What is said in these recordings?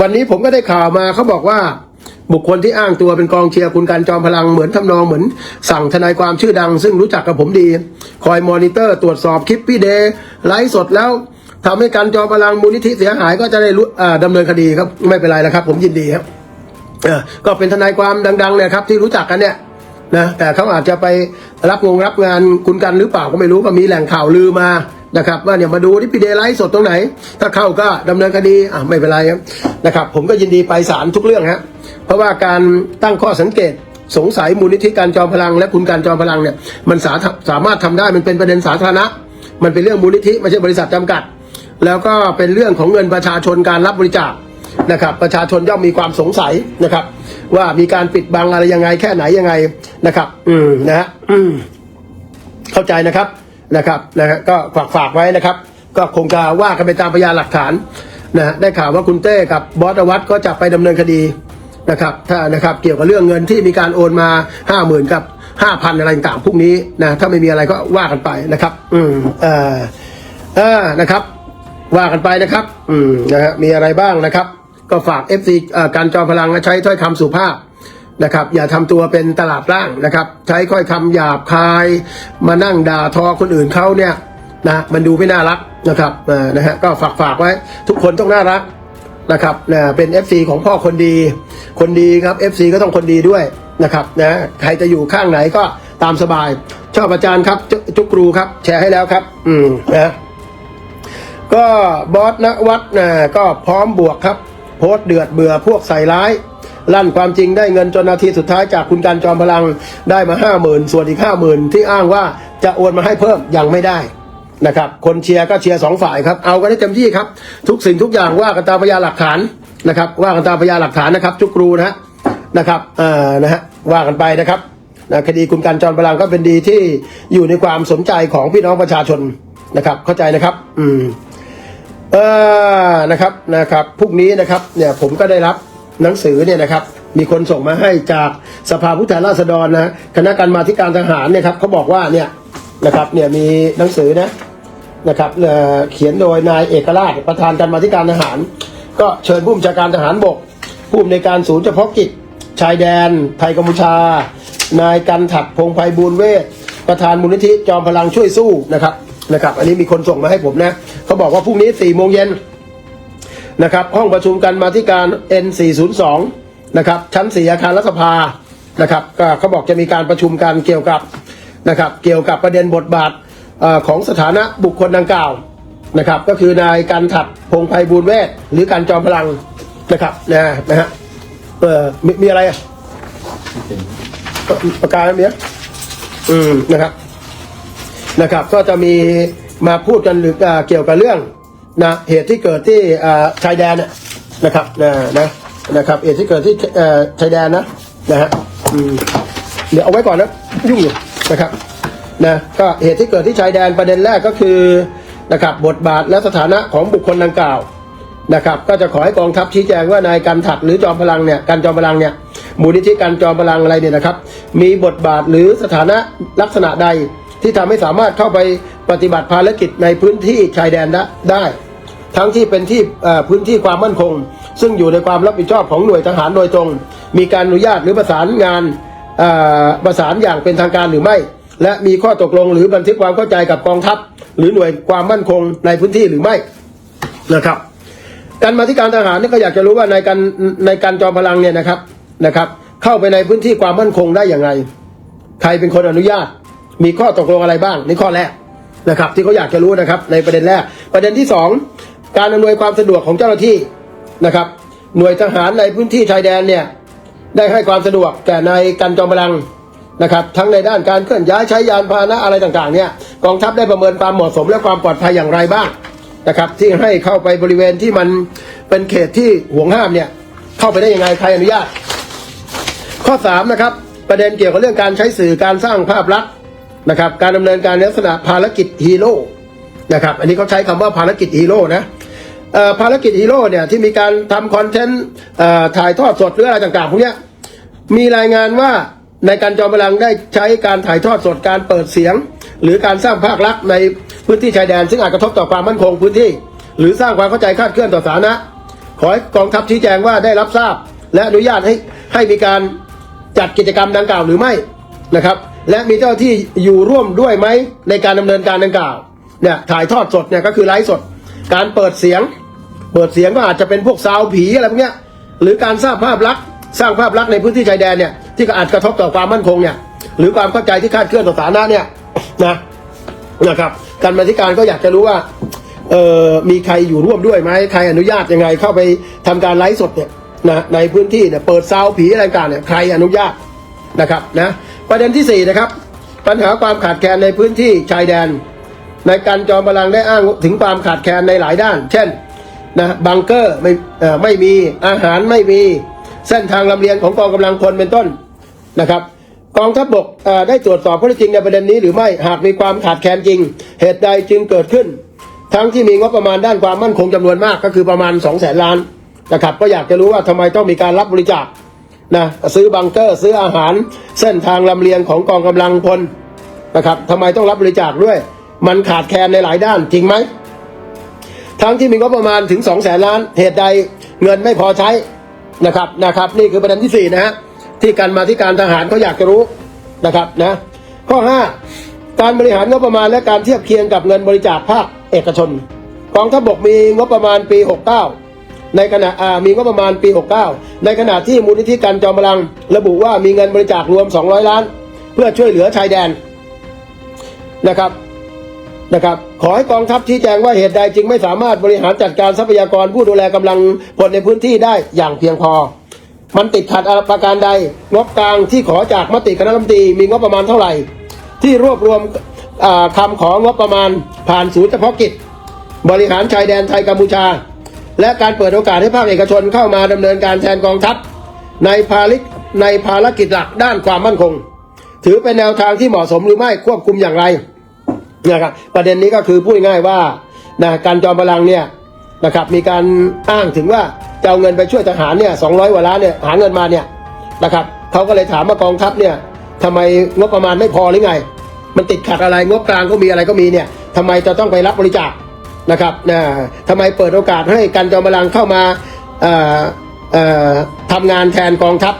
วันนี้ผมก็ได้ข่าวมาเขาบอกว่าบุคคลที่อ้างตัวเป็นกองเชียร์คุณการจอมพลังเหมือนทำนองเหมือน สั่งทนายความชื่อดัง ซึ่งรู้จักกับผมดี คอยมอนิเตอร์ตรวจสอบคลิปพี่เดย์ไลฟ์สดแล้วทำให้การจอมพลังมูลนิธิเสียหายก็จะได้รู้อ่าดำเนินคดีครับไม่เป็นไรแล้วครับ ผมยินดีครับก็เป็นทนายความดังๆเนี่ยครับที่รู้จักกันเนี่ยนะแต่เขาอาจจะไปรับงงรับงานคุณกันหรือเปล่าก็ไม่รู้ก็มีแหล่งข่าวลือมา นะครับว่าเนี่ยมาดูที่พีเดไลฟ์สดตรงไหน ถ้าเข้าก็ดำเนินคดีอะไม่เป็นไรครับนะครับ ผมก็ยินดีไปศาลทุกเรื่องฮะเพราะว่าการตั้งข้อสังเกตสงสัยมูลนิธิการจอมพลัง และคุณการจอมพลังเนี่ยมันสาสามารถทำได้มันเป็นประเด็นสาธารณะ มันเป็นเรื่องมูลนิธิไม่ใช่บริษัทจำกัด แล้วก็เป็นเรื่องของเงินประชาชนการรับบริจาคนะครับประชาชนย่อมมีความสงสัยนะครับ ว่ามีการปิดบังอะไรยังไงแค่ไหนยังไงนะครับ อืมนะฮะเข้าใจนะครับ นะครับนะฮะก็ฝากฝากไว้นะครับ ก็คงจะว่ากันไปตามพยานหลักฐานนะฮะได้ข่าวว่าคุณเต้กับบอสอวัตก็จะไปดำเนินคดีนะครับถ้านะครับเกี่ยวกับเรื่องเงินที่มีการโอนมาห้าหมื่นกับห้าพันอะไรต่างๆพวกนี้นะถ้าไม่มีอะไรก็ว่ากันไปนะครับ อืมเออเออนะครับ ว่ากันไปนะครับ อืมนะฮะมีอะไรบ้างนะครับ ก็ฝาก FC เอ่อการจอมพลังใช้ถ้อยคำสุภาพ นะครับ อย่าทำตัวเป็นตลาดล่างนะครับ ใช้ค่อยคำหยาบคาย มานั่งด่าทอคนอื่นเขาเนี่ยนะมันดูไม่น่ารักนะครับนะฮะก็ฝากฝากไว้ ทุกคนต้องน่ารักนะครับนะเป็น FC ของพ่อคนดี คนดีครับ FC ก็ต้องคนดีด้วยนะครับนะใครจะอยู่ข้างไหนก็ตามสบาย ชอบอาจารย์ครับจจุกรูครับ แชร์ให้แล้วครับ อืมนะก็บอสนวัดนะก็พร้อมบวกครับ โพสเดือดเบื่อพวกใส่ร้าย ลั่นความจริงได้เงินจนนาทีสุดท้ายจากคุณการจอมพลังได้มาห้าหมื่นส่วนอีกห้าหมื่นที่อ้างว่าจะโอนมาให้เพิ่มยังไม่ได้นะครับคนเชียร์ก็เชียร์สองฝ่ายครับเอากันได้เต็มที่ครับ ทุกสิ่งทุกอย่างว่ากันตามพยานหลักฐานนะครับว่ากันตามพยานหลักฐานนะครับจุกรูนะฮะนะครับเอ่อนะฮะว่ากันไปนะครับนะคดีคุณการจอมพลังก็เป็นดีที่อยู่ในความสนใจของพี่น้องประชาชนนะครับเข้าใจนะครับอืมเออนะครับนะครับพรุ่งนี้นะครับเนี่ยผมก็ได้รับ หนังสือเนี่ยนะครับมีคนส่งมาให้จากสภาผู้แทนราษฎรนะคณะกรรมาธิการทหารเนี่ยครับเขาบอกว่าเนี่ยนะครับเนี่ยมีหนังสือนะนะครับเเขียนโดยนายเอกราชประธานกรรมาธิการทหาร ก็เชิญผู้บัญชาการทหารบก ผู้อำนวยการศูนย์เฉพาะกิจ ชายแดน ไทยกัมพูชา นายกันถัดพงไพบูลเวทประธานมูลนิธิจอมพลังช่วยสู้นะครับนะครับ อันนี้มีคนส่งมาให้ผมนะเขาบอกว่าพรุ่งนี้4โมงเย็น นะครับห้องประชุมกันมาที่การ N402 นะครับชั้นสี่อาคารรัฐสภานะครับก็เขาบอกจะมีการประชุมกันเกี่ยวกับนะครับเกี่ยวกับประเด็นบทบาทอของสถานะบุคคลดังกล่าวนะครับก็คือนายการถัดพงไพบูลย์เวทหรือการจอมพลังนะครับนะนะฮะเออมีมีอะไรอะประกาศมีอะอืมนะครับนะครับ ก็จะมีมาพูดกันหรือเกี่ยวกับเรื่อง นะเหตุที่เกิดที่ชายแดนนะครับนะนะนะครับเหตุที่เกิดที่ชายแดนนะนะฮะเดี๋ยวเอาไว้ก่อนนะยุ่งอยู่นะครับนะก็เหตุที่เกิดที่ชายแดนประเด็นแรกก็คือนะครับบทบาทและสถานะของบุคคลดังกล่าวนะครับก็จะขอให้กองทัพชี้แจงว่านายกันถัดหรือจอมพลังเนี่ยการจอมพลังเนี่ยมูลนิธิการจอมพลังอะไรเนี่ยนะครับ มีบทบาทหรือสถานะลักษณะใดที่ทำให้สามารถเข้าไปปฏิบัติภารกิจในพื้นที่ชายแดนได้ ทั้งที่เป็นที่พื้นที่ความมั่นคง ซึ่งอยู่ในความรับผิดชอบของหน่วยทหารโดยตรง มีการอนุญาตหรือประสานงานประสานอย่างเป็นทางการหรือไม่ และมีข้อตกลงหรือบันทึกความเข้าใจกับกองทัพ หรือหน่วยความมั่นคงในพื้นที่หรือไม่นะครับการมาที่การทหารนี่ก็อยากจะรู้ว่าในการในการจอมพลังเนี่ยนะครับนะครับ เข้าไปในพื้นที่ความมั่นคงได้อย่างไร ใครเป็นคนอนุญาต มีข้อตกลงอะไรบ้างนี่ข้อแรกนะครับ ที่เขาอยากจะรู้นะครับ ในประเด็นแรก ประเด็นที่สอง การอำนวยความสะดวกของเจ้าหน้าที่นะครับ หน่วยทหารในพื้นที่ชายแดนเนี่ยได้ให้ความสะดวกแก่ในายกันจอมพลังนะครับ ทั้งในด้านการเคลื่อนย้ายใช้ยานพาหนะอะไรต่างๆเนี่ยกองทัพได้ประเมินความเหมาะสมและความปลอดภัยอย่างไรบ้างนะครับที่ให้เข้าไปบริเวณที่มันเป็นเขตที่ห่วงห้ามเนี่ยเข้าไปได้ยังไงใครอนุญาต ข้อ3นะครับประเด็นเกี่ยวกับเรื่องการใช้สื่อการสร้างภาพลักษณ์นะครับการดำเนินการในลักษณะภารกิจฮีโร่นะครับอันนี้เขาใช้คำว่าภารกิจฮีโร่นะ ภารกิจฮีโร่เนี่ยที่มีการทำคอนเทนต์ถ่ายทอดสดหรืออะไรต่างๆพวกนี้มีรายงานว่าในการจอมพลังได้ใช้การถ่ายทอดสดการเปิดเสียง หรือการสร้างภาพลักษณ์ในพื้นที่ชายแดน ซึ่งอาจกระทบต่อความมั่นคงพื้นที่ หรือสร้างความเข้าใจคาดเคลื่อนต่อสาธารณะขอให้กองทัพชี้แจงว่าได้รับทราบ และอนุญาตให้ให้มีการจัดกิจกรรมดังกล่าวหรือไม่นะครับ และมีเจ้าหน้าที่อยู่ร่วมด้วยไหมในการดำเนินการดังกล่าวเนี่ยถ่ายทอดสดเนี่ยก็คือไลฟ์สด การเปิดเสียง เปิดเสียงก็อาจจะเป็นพวกซาวผีอะไรพวกเนี้ยหรือการสร้างภาพลักษณ์สร้างภาพลักษณ์ในพื้นที่ชายแดนเนี่ยที่อาจกระทบต่อความมั่นคงเนี่ยหรือความเข้าใจที่คาดเคลื่อนต่อสาธารณะเนี่ยนะนะครับการมาธิการก็อยากจะรู้ว่าเออมีใครอยู่ร่วมด้วยไหมใครอนุญาตยังไงเข้าไปทำการไลฟ์สดเนี่ยนะในพื้นที่เนี่ยเปิดซาวผีอะไรต่างเนี่ยใครอนุญาตนะครับนะประเด็นที่สี่นะครับ ปัญหาความขาดแคลนในพื้นที่ชายแดน ในการจอมพลังได้อ้างถึงความขาดแคลนในหลายด้าน เช่น นะบังเกอร์ไม่ไม่มีอาหารไม่มีเส้นทางลำเลียงของกองกำลังพลเป็นต้นนะครับ กองทัพบกได้ตรวจสอบข้อเท็จจริงในประเด็นนี้หรือไม่หากมีความขาดแคลนจริง เหตุใดจึงเกิดขึ้น ทั้งที่มีงบประมาณด้านความมั่นคงจำนวนมากก็คือประมาณ 2 0 0แสนล้านนะครับก็อยากจะรู้ว่าทำไมต้องมีการรับบริจาคนะซื้อบังเกอร์ ซื้ออาหารเส้นทางลำเลียงของกองกำลังพลนะครับทำไมต้องรับบริจาคด้วย มันขาดแคลนในหลายด้านจริงไหม ทั้งที่มีงบประมาณถึง2องแสนล้าน เหตุใดเงินไม่พอใช้นะครับนะครับ นี่คือประเด็นที่4นะฮะที่การมาที่การทหารเขาอยากจะรู้นะครับนะข้อ 5 การบริหารงบประมาณและการเทียบเคียงกับเงินบริจาคภาคเอกชนกองทัพบกมีงบประมาณปี 69 ในขณะมีงบประมาณปี 69 ในขณะที่มูลนิธิการจอมพลัง ระบุว่ามีเงินบริจาครวม 200 ล้าน เพื่อช่วยเหลือชายแดนนะครับ นะครับขอให้กองทัพชี้แจงว่าเหตุใดจึงไม่สามารถบริหารจัดการทรัพยากรผู้ดูแลกำลังพลในพื้นที่ได้อย่างเพียงพอ มันติดขัดอะไรประการใด งบกลางที่ขอจากมติคณะรัฐมนตรีมีงบประมาณเท่าไหร่ ที่รวบรวมอ่าคำของงบประมาณผ่านศูนย์เฉพาะกิจ บริหารชายแดนไทยกัมพูชา และการเปิดโอกาสให้ภาคเอกชนเข้ามาดำเนินการแทนกองทัพในภารกิจในภารกิจหลักด้านความมั่นคง ถือเป็นแนวทางที่เหมาะสมหรือไม่ควบคุมอย่างไร นะครับประเด็นนี้ก็คือพูดง่ายว่านะการจอมพลังเนี่ยนะครับมีการอ้างถึงว่าจะเอาเงินไปช่วยทหารเนี่ยสองร้อยกว่าล้านเนี่ยหาเงินมาเนี่ยนะครับเขาก็เลยถามว่ากองทัพเนี่ยทำไมงบประมาณไม่พอหรือไง มันติดขัดอะไรงบกลางก็มีอะไรก็มีเนี่ยทำไมจะต้องไปรับบริจาคนะครับนะทำไมเปิดโอกาสให้การจอมพลังเข้ามาทำงานแทนกองทัพ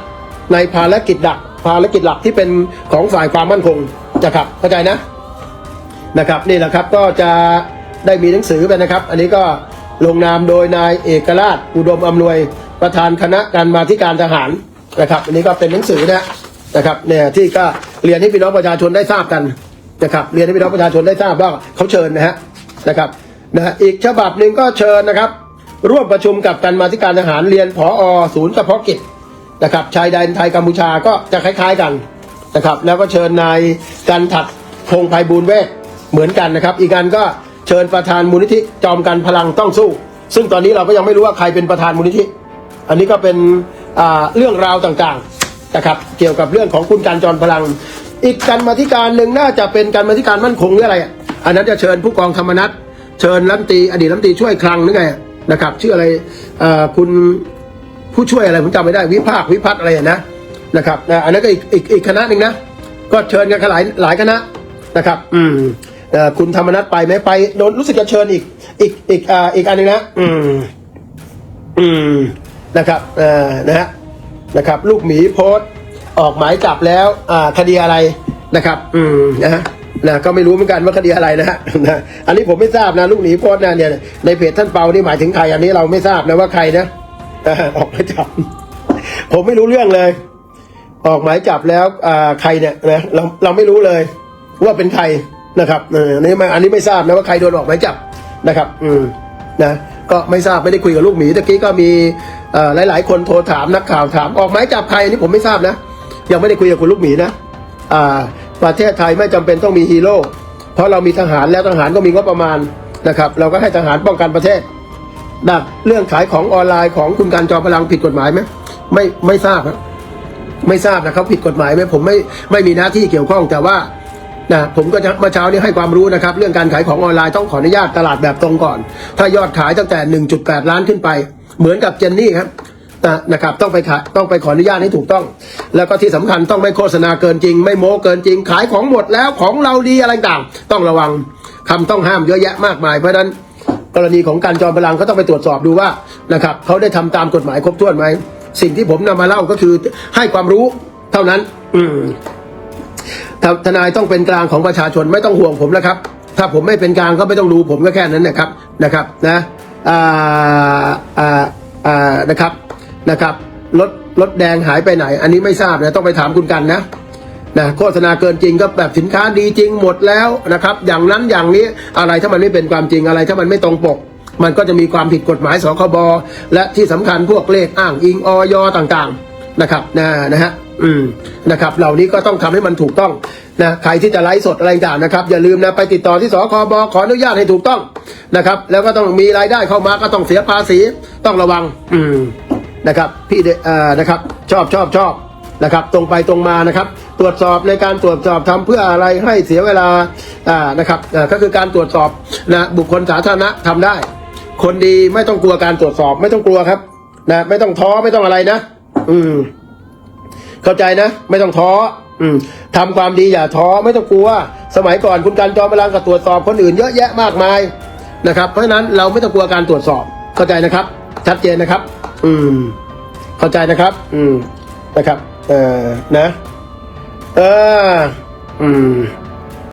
ในภารกิจหลักภารกิจหลักที่เป็นของฝ่ายความมั่นคงนะครับเข้าใจนะ นะครับนี่แหละครับก็จะได้มีหนังสือไปนะครับ อันนี้ก็ลงนามโดยนายเอกราชอุดมอำนวยประธานคณะการมาธิการทหารนะครับ อันนี้ก็เป็นหนังสือนะนะครับเนี่ยที่ก็เรียนให้พี่น้องประชาชนได้ทราบกันนะครับเรียนให้พี่น้องประชาชนได้ทราบว่าเขาเชิญนะฮะนะครับนะฮะอีกฉบับหนึ่งก็เชิญนะครับ ร่วมประชุมกับการมาธิการทหารเรียนผอศูนย์เฉพาะกิจนะครับชายแดนไทยกัมพูชาก็จะคล้าย ๆกันนะครับแล้วก็เชิญนายกันถัดพงไพบูลเวท เหมือนกันนะครับ อีกอันก็เชิญประธานมูลนิธิจอมกันพลังต้องสู้ ซึ่งตอนนี้เราก็ยังไม่รู้ว่าใครเป็นประธานมูลนิธิ อันนี้ก็เป็นเรื่องราวต่างๆนะครับเกี่ยวกับเรื่องของคุณการจอมพลัง อีกการมาธิการหนึ่งน่าจะเป็นการมาธิการมั่นคงหรืออะไร อันนั้นจะเชิญผู้กองธรรมนัฐเชิญรัฐมตีอดีตรัฐมตีช่วยคลังนึกไงนะครับชื่ออะไรคุณผู้ช่วยอะไรผมจำไม่ได้วิภาควิพัฒน์อะไรนะนะครับอันนั้นก็อีกอีกคณะหนึ่งนะก็เชิญกันหลายหลายคณะนะครับ อืม คุณธรรมนัฐไปไหมไปโดนรู้สึกจะเชิญอีก อีกอีกอ่าอีกอันนึงนะอืม อืมนะครับอ่อนะฮะนะครับ ลูกหมีโพสต์ออกหมายจับแล้ว อ่า คดีอะไรนะครับ อืมนะฮะนะก็ไม่รู้เหมือนกันว่าคดีอะไรนะฮะนะอันนี้ผมไม่ทราบนะ ลูกหมีโพสต์นะเนี่ยในเพจท่านเปานี่หมายถึงใครอันนี้เราไม่ทราบนะว่าใครนะออกหมายจับ ผมไม่รู้เรื่องเลย ออกหมายจับแล้วอ่าใครเนี่ยนะเราเราไม่รู้เลย ว่าเป็นใคร นะครับเอออันนี้ไม่อันนี้ไม่ทราบนะว่าใครโดนออกหมายจับนะครับ อืมนะก็ไม่ทราบไม่ได้คุยกับลูกหมีตะกี้ก็มีเอ่อหลายๆคนโทรถามนักข่าวถามออกหมายจับใครอันนี้ผมไม่ทราบนะ ยังไม่ได้คุยกับคุณลูกหมีนะอ่าประเทศไทยไม่จำเป็นต้องมีฮีโร่เพราะเรามีทหารแล้วทหารก็มีงบประมาณนะครับ เราก็ให้ทหารป้องกันประเทศดักเรื่องขายของออนไลน์ของคุณการจอมพลังผิดกฎหมายไหมไม่ไม่ทราบครับไม่ทราบนะครับผิดกฎหมายไหมผมไม่ไม่มีหน้าที่เกี่ยวข้องแต่ว่า นะผมก็จะเมื่อเช้านี้ให้ความรู้นะครับ เรื่องการขายของออนไลน์ต้องขออนุญาตตลาดแบบตรงก่อน ถ้ายอดขายตั้งแต่ 1.8 ล้านขึ้นไป เหมือนกับเจนนี่ครับนะนะครับต้องไปขายต้องไปขออนุญาตให้ถูกต้อง แล้วก็ที่สำคัญต้องไม่โฆษณาเกินจริง ไม่โม้เกินจริง ขายของหมดแล้วของเราดีอะไรต่างต้องระวังคำต้องห้ามเยอะแยะมากมายเพราะนั้นกรณีของการจอมพลังก็ต้องไปตรวจสอบดูว่านะครับเขาได้ทำตามกฎหมายครบถ้วนไหมสิ่งที่ผมนำมาเล่าก็คือให้ความรู้เท่านั้น อื ทนายต้องเป็นกลางของประชาชนไม่ต้องห่วงผมแล้วครับ ถ้าผมไม่เป็นกลางก็ไม่ต้องดูผมก็แค่นั้นนะครับนะครับนะอ่าอ่าอ่านะครับนะครับรถรถแดงหายไปไหน อันนี้ไม่ทราบนะต้องไปถามคุณกันนะนะโฆษณาเกินจริงก็แบบสินค้าดีจริงหมดแล้วนะครับ อย่างนั้นอย่างนี้อะไรถ้ามันไม่เป็นความจริงอะไรถ้ามันไม่ตรงปก มันก็จะมีความผิดกฎหมายสคบและที่สำคัญพวกเลขอ้างอิงออยต่างๆนะครับนะนะฮะ อืมนะครับ เหล่านี้ก็ต้องทำให้มันถูกต้องนะใครที่จะไลฟ์สดอะไรต่างนะครับ อย่าลืมนะไปติดต่อที่สคบขออนุญาตให้ถูกต้องนะครับ แล้วก็ต้องมีรายได้เข้ามาก็ต้องเสียภาษีต้องระวัง อืมนะครับ พี่เอ่อนะครับ ชอบชอบชอบนะครับ ตรงไปตรงมานะครับ ตรวจสอบในการตรวจสอบทำเพื่ออะไรให้เสียเวลาอ่านะครับก็คือการตรวจสอบนะบุคคลสาธารณะทำได้ คนดีไม่ต้องกลัวการตรวจสอบไม่ต้องกลัวครับนะไม่ต้องท้อไม่ต้องอะไรนะ อืม เข้าใจนะ ไม่ต้องท้ออืมทำความดีอย่าท้อไม่ต้องกลัว สมัยก่อนคุณการจอมพลังกับตรวจสอบคนอื่นเยอะแยะมากมายนะครับเพราะฉะนั้นเราไม่ต้องกลัวการตรวจสอบเข้าใจนะครับ ชัดเจนนะครับ อืม เข้าใจนะครับ อืมนะครับ เออนะ เอออืม